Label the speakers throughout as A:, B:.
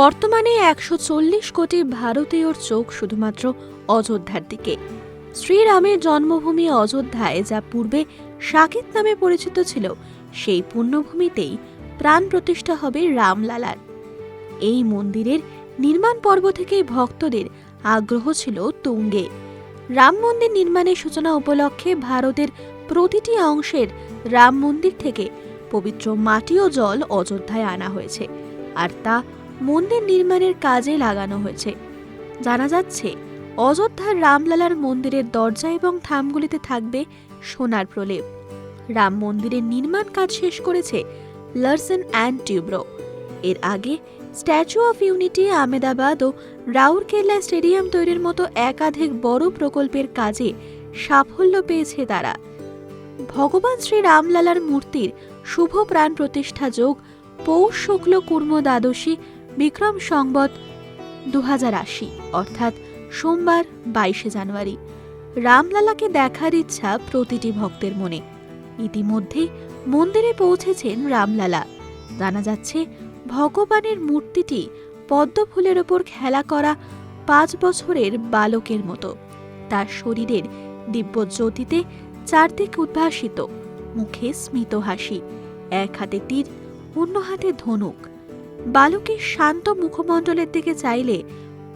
A: বর্তমানে একশো চল্লিশ কোটি ভারতীয়র চোখ শুধুমাত্র অযোধ্যার দিকে। শ্রীরামের জন্মভূমি অযোধ্যায়, যা পূর্বে সাকেত নামে পরিচিত ছিল, সেই পুণ্যভূমিতেই প্রাণ প্রতিষ্ঠা হবে রামলালার। এই মন্দিরের নির্মাণ পর্ব থেকেই ভক্তদের আগ্রহ ছিল তুঙ্গে। রাম মন্দির নির্মাণের সূচনা উপলক্ষে ভারতের প্রতিটি অংশের রাম মন্দির থেকে পবিত্র মাটি ও জল অযোধ্যায় আনা হয়েছে, আর তা মন্দির নির্মাণের কাজে লাগানো হয়েছে। জানা যাচ্ছে, অযোধ্যার রামলালার মন্দিরের দরজা এবং থামগুলিতে থাকবে সোনার প্রলেপ। রাম মন্দিরের নির্মাণ কাজ শেষ করেছে লার্সন অ্যান্ড টিউব্রো। এর আগে স্ট্যাচু অফ ইউনিটি আমেদাবাদ ও রাউরকেল্লা স্টেডিয়াম তৈরির মতো একাধিক বড় প্রকল্পের কাজে সাফল্য পেয়েছে তারা। ভগবান শ্রী রামলালার মূর্তির শুভ প্রাণ প্রতিষ্ঠা যোগ পৌষ শুক্ল কুর্ম দ্বাদশী বিক্রম সংবত দু আশি, অর্থাৎ সোমবার বাইশে জানুয়ারি। রামলালাকে দেখার ইচ্ছা প্রতিটি ভক্তের মনে। ইতিমধ্যেই মন্দিরে পৌঁছেছেন রামলালা। জানা যাচ্ছে, ভগবানের মূর্তিটি পদ্ম ফুলের ওপর খেলা করা পাঁচ বছরের বালকের মতো। তার শরীরের দিব্য জ্যোতিতে চারদিক উদ্ভাসিত, মুখে স্মিত হাসি, এক হাতে তীর, অন্য হাতে ধনুক। বালকের শান্ত মুখমণ্ডলের দিকে চাইলে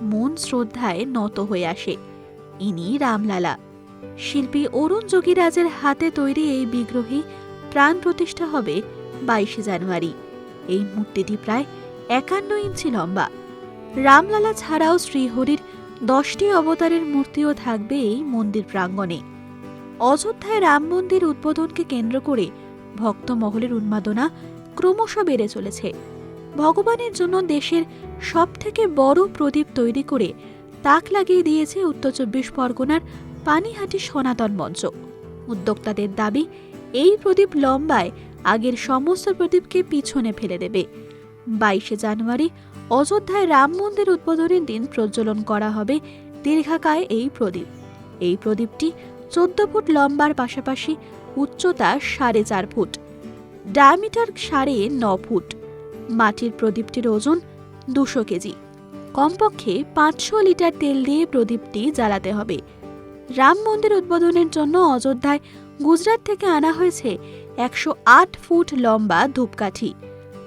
A: মন শ্রদ্ধায় নত হয়ে আসে। ইনি রামলালা। শিল্পী অরুণ যোগীরাজের হাতে তৈরি এই বিগ্রহী প্রাণ প্রতিষ্ঠা হবে বাইশে জানুয়ারি। এই মূর্তিটি প্রায় একান্ন ইঞ্চি লম্বা। রামলালা ছাড়াও শ্রীহরির দশটি অবতারের মূর্তিও থাকবে এই মন্দির প্রাঙ্গণে। অযোধ্যায় রাম মন্দির উদ্বোধনকে কেন্দ্র করে ভক্ত মহলের উন্মাদনা ক্রমশ বেড়ে চলেছে। ভগবানের জন্য দেশের সবথেকে বড় প্রদীপ তৈরি করে তাক লাগিয়ে দিয়েছে উত্তর চব্বিশ পরগনার পানিহাটি সনাতন মঞ্চ। উদ্যোক্তাদের দাবি, এই প্রদীপ লম্বায় আগের সমস্ত প্রদীপকে পিছনে ফেলে দেবে। বাইশে জানুয়ারি অযোধ্যায় রাম মন্দির উদ্বোধনের দিন প্রজ্বলন করা হবে দীর্ঘাকায় এই প্রদীপ। এই প্রদীপটি চোদ্দ ফুট লম্বার পাশাপাশি উচ্চতা সাড়ে চার ফুট, ডায়ামিটার সাড়ে ন ফুট মাটির প্রদীপটির ওজন দুশো কেজি। কমপক্ষে পাঁচশো লিটার তেল দিয়ে প্রদীপটি জ্বালাতে হবে। রাম মন্দির উদ্বোধনের জন্য অযোধ্যায় গুজরাট থেকে আনা হয়েছে একশো আট ফুট লম্বা ধূপকাঠি।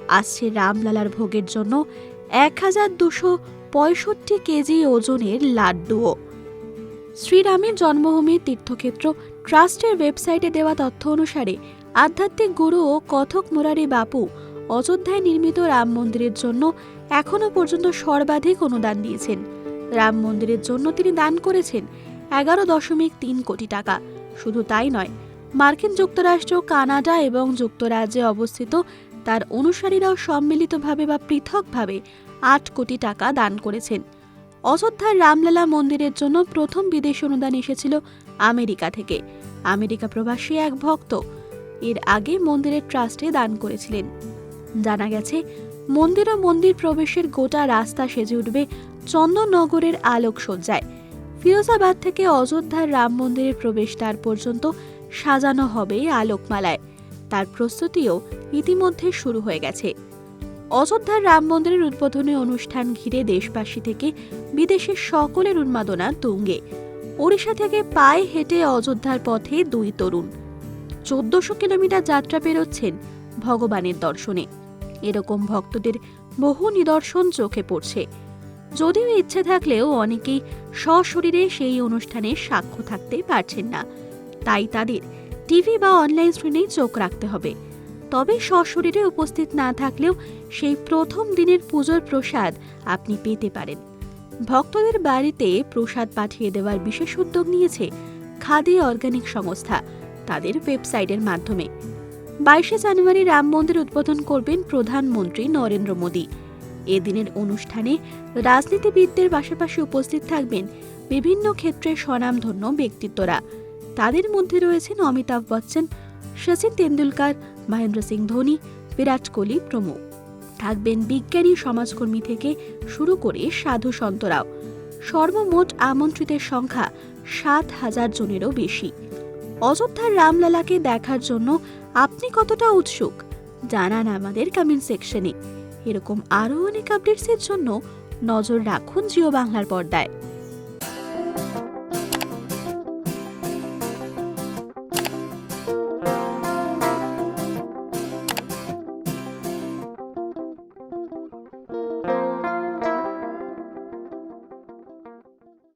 A: আসছে রামলালার ভোগের জন্য এক হাজার দুশো পঁয়ষট্টি কেজি ওজনের লাড্ডুও। শ্রীরামের জন্মভূমি তীর্থক্ষেত্র ট্রাস্টের ওয়েবসাইটে দেওয়া তথ্য অনুসারে আধ্যাত্মিক গুরু ও কথক মুরারি বাপু অযোধ্যায় নির্মিত রাম মন্দিরের জন্য এখনও পর্যন্ত সর্বাধিক অনুদান দিয়েছেন। রাম মন্দিরের জন্য তিনি দান করেছেন এগারো দশমিক তিন কোটি টাকা। শুধু তাই নয়, মার্কিন যুক্তরাষ্ট্র, কানাডা এবং যুক্তরাজ্যে অবস্থিত তার অনুসারীরাও সম্মিলিতভাবে বা পৃথকভাবে আট কোটি টাকা দান করেছেন। অযোধ্যার রামলালা মন্দিরের জন্য প্রথম বিদেশ অনুদান এসেছিল আমেরিকা থেকে। আমেরিকা প্রবাসী এক ভক্ত। এর আগে মন্দিরের ট্রাস্টে দান করেছিলেন। জানা গেছে, মন্দির ও মন্দির প্রবেশের গোটা রাস্তা সেজে উঠবে চন্দননগরের আলোকসজ্জায়। ফিরোজাবাদ থেকে অযোধ্যার রাম মন্দিরের প্রবেশদ্বার পর্যন্ত সাজানো হবে আলোকমালায়। তার প্রস্তুতিও ইতিমধ্যে শুরু হয়ে গেছে। অযোধ্যার রাম মন্দিরের উদ্বোধনী অনুষ্ঠান ঘিরে দেশবাসী থেকে বিদেশের সকলের উন্মাদনা তুঙ্গে। ওড়িশা থেকে পায়ে হেঁটে অযোধ্যার পথে দুই তরুণ। চোদ্দশো কিলোমিটার যাত্রা পেরোচ্ছেন ভগবানের দর্শনে। এরকম ভক্তদের বহু নিদর্শন চোখে পড়ছে। যদিও ইচ্ছে থাকলেও অনেকেই সশরীরে সেই অনুষ্ঠানে সাক্ষ্য থাকতে পারছেন না। তাই তাদের টিভি বা অনলাইন স্ক্রিনেই চোখ রাখতে হবে। তবে সশরীরে উপস্থিত না থাকলেও সেই প্রথম দিনের পুজোর প্রসাদ আপনি পেতে পারেন। ভক্তদের বাড়িতে প্রসাদ পাঠিয়ে দেওয়ার বিশেষ উদ্যোগ নিয়েছে খাদি অর্গানিক সংস্থা, তাদের ওয়েবসাইটের মাধ্যমে। বাইশে জানুয়ারি রাম মন্দির উদ্বোধন করবেন প্রধানমন্ত্রী নরেন্দ্র মোদী। এদিনের অনুষ্ঠানে রাজনীতিবিদদের পাশাপাশি উপস্থিত থাকবেন বিভিন্ন ক্ষেত্রে স্বনামধন্য ব্যক্তিত্বরা। তাদের মধ্যে রয়েছেন অমিতাভ বচ্চন সচিন তেন্ডুলকার, মহেন্দ্র সিং ধোনি, বিরাট কোহলি প্রমুখ। থাকবেন বিজ্ঞানী, সমাজকর্মী থেকে শুরু করে সাধু সন্তরাও সর্বমোট আমন্ত্রিতের সংখ্যা সাত হাজার জনেরও বেশি। অযোধ্যার রামলালাকে দেখার জন্য আপনি কতটা উৎসুক? জানান আমাদের কমেন্ট সেকশনে এরকম আরও অনেক আপডেটসের জন্য নজর রাখুন জিও বাংলার পর্দায়।